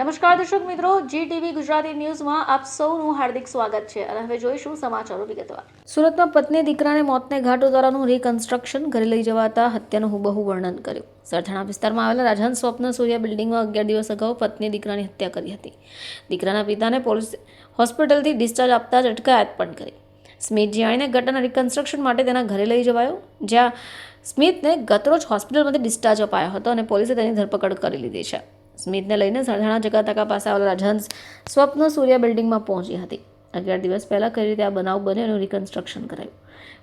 નમસ્કાર દર્શક મિત્રો જી ટીવી ગુજરાતી ન્યૂઝમાં આપ સૌનું હાર્દિક સ્વાગત છે. અને હવે જોઈશું સમાચારો વિગતવાર. સુરતમાં પત્ની દીકરાને મોતને ઘાટ ઉતારવાનું રિકન્સ્ટ્રક્શન ઘરે લઈ જવાતા હત્યાનું હુબહુ વર્ણન કર્યું. સરથાણા વિસ્તારમાં આવેલા રાજહન સ્વપ્ન સૂર્યા બિલ્ડિંગમાં અગિયાર દિવસ અગાઉ પત્ની દીકરાની હત્યા કરી હતી. દીકરાના પિતાને પોલીસ હોસ્પિટલથી ડિસ્ચાર્જ આપતા જ અટકાયત પણ કરી. સ્મિત જીયાણીને ઘટના રિકન્સ્ટ્રક્શન માટે તેના ઘરે લઈ જવાયો, જ્યાં સ્મિતને ગતરોજ હોસ્પિટલમાંથી ડિસ્ચાર્જ અપાયો હતો અને પોલીસે તેની ધરપકડ કરી લીધી છે. સ્મિતને લઈને સરથાણા જકાતકા પાસે આવેલા રાજહંસ સ્વપ્ન સૂર્યા બિલ્ડિંગમાં પહોંચી હતી. અગિયાર દિવસ પહેલાં કઈ રીતે આ બનાવ બન્યો એનું રિકન્સ્ટ્રક્શન કરાયું.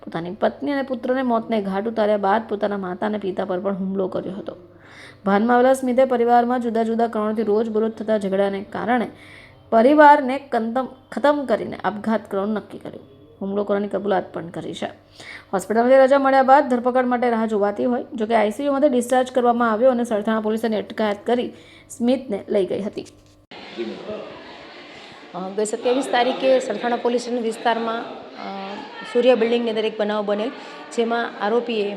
પોતાની પત્ની અને પુત્રને મોતને ઘાટ ઉતાર્યા બાદ પોતાના માતા અને પિતા પર પણ હુમલો કર્યો હતો. ભાનમાં આવેલા સ્મિતે પરિવારમાં જુદા જુદા કારણોથી રોજબરોજ થતા ઝઘડાને કારણે પરિવારને કંતમ ખતમ કરીને આપઘાત કરવાનું નક્કી કર્યું. હુમલો કરવાની કબૂલાત પણ કરી છે. હોસ્પિટલમાંથી રજા મળ્યા બાદ ધરપકડ માટે રાહ જોવાતી હોય જોકે આઈસીયુમાંથી ડિસ્ચાર્જ કરવામાં આવ્યો અને સરથાણા પોલીસે તેની અટકાયત કરી સ્મિતને લઈ ગઈ હતી. ગઈ સત્યાવીસ તારીખે સરથાણા પોલીસ વિસ્તારમાં સૂર્ય બિલ્ડિંગની અંદર એક બનાવ બનેલ, જેમાં આરોપીએ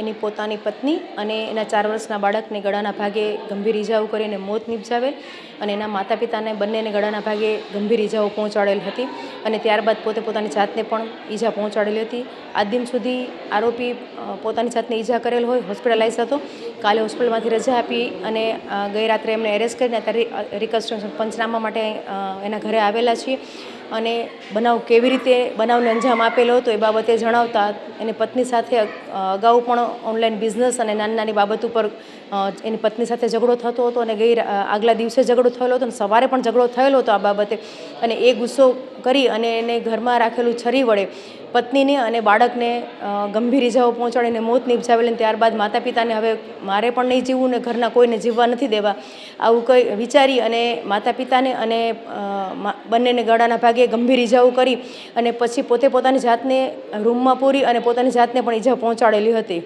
એની પોતાની પત્ની અને એના ચાર વર્ષના બાળકને ગળાના ભાગે ગંભીર ઇજાઓ કરીને મોત નિપજાવેલ અને એના માતા પિતાને બંનેને ગળાના ભાગે ગંભીર ઇજાઓ પહોંચાડેલ હતી અને ત્યારબાદ પોતે પોતાની જાતને પણ ઈજા પહોંચાડેલી હતી. આજ દિન સુધી આરોપી પોતાની જાતને ઈજા કરેલ હોય, હોસ્પિટલાઇઝ હતો. કાલે હોસ્પિટલમાંથી રજા આપી અને ગઈ રાત્રે એમને એરેસ્ટ કરીને અત્યારે રિકન્સ્ટ્રક્શન પંચનામા માટે એના ઘરે આવેલા છીએ. અને બનાવ કેવી રીતે બનાવને અંજામ આપેલો હતો એ બાબતે જણાવતા એની પત્ની સાથે અગાઉ પણ ઓનલાઈન બિઝનેસ અને નાની નાની બાબત ઉપર એની પત્ની સાથે ઝઘડો થતો હતો અને ગઈ આગલા દિવસે ઝઘડો થયેલો હતો અને સવારે પણ ઝઘડો થયેલો હતો આ બાબતે અને એ ગુસ્સો કરી અને એને ઘરમાં રાખેલું છરી વડે પત્નીને અને બાળકને ગંભીર ઇજાઓ પહોંચાડીને મોત નિપજાવેલ અને ત્યારબાદ માતા પિતાને હવે મારે પણ નહીં જીવવું ને ઘરના કોઈને જીવવા નથી દેવા. આવું કંઈ વિચારી અને માતા પિતાને અને બંનેને ગળાના ભાગે ગંભીર ઇજાઓ કરી અને પછી પોતે પોતાની જાતને રૂમમાં પૂરી અને પોતાની જાતને પણ ઈજા પહોંચાડેલી હતી.